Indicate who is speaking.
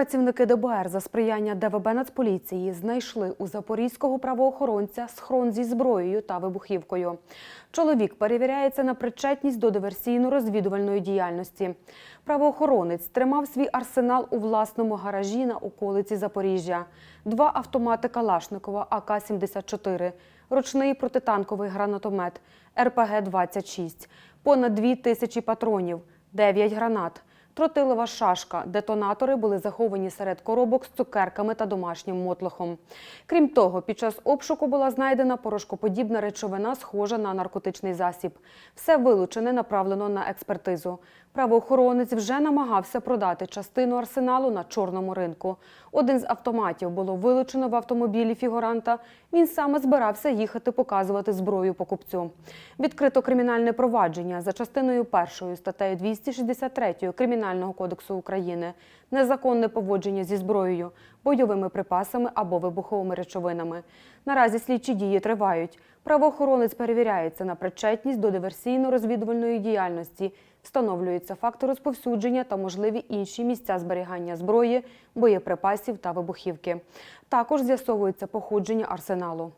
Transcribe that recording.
Speaker 1: Працівники ДБР за сприяння ДВБ Нацполіції знайшли у запорізького правоохоронця схрон зі зброєю та вибухівкою. Чоловік перевіряється на причетність до диверсійно-розвідувальної діяльності. Правоохоронець тримав свій арсенал у власному гаражі на околиці Запоріжжя. Два автомати Калашникова АК-74, ручний протитанковий гранатомет РПГ-26, понад дві тисячі патронів, 9 гранат. Тротилова шашка. Детонатори були заховані серед коробок з цукерками та домашнім мотлохом. Крім того, під час обшуку була знайдена порошкоподібна речовина, схожа на наркотичний засіб. Все вилучене направлено на експертизу. Правоохоронець вже намагався продати частину арсеналу на чорному ринку. Один з автоматів було вилучено в автомобілі фігуранта. Він саме збирався їхати показувати зброю покупцю. Відкрито кримінальне провадження за частиною першою статтею 263 Кримінального кодексу України, незаконне поводження зі зброєю, бойовими припасами або вибуховими речовинами. Наразі слідчі дії тривають. Правоохоронець перевіряється на причетність до диверсійно-розвідувальної діяльності, встановлюються факти розповсюдження та можливі інші місця зберігання зброї, боєприпасів та вибухівки. Також з'ясовується походження арсеналу.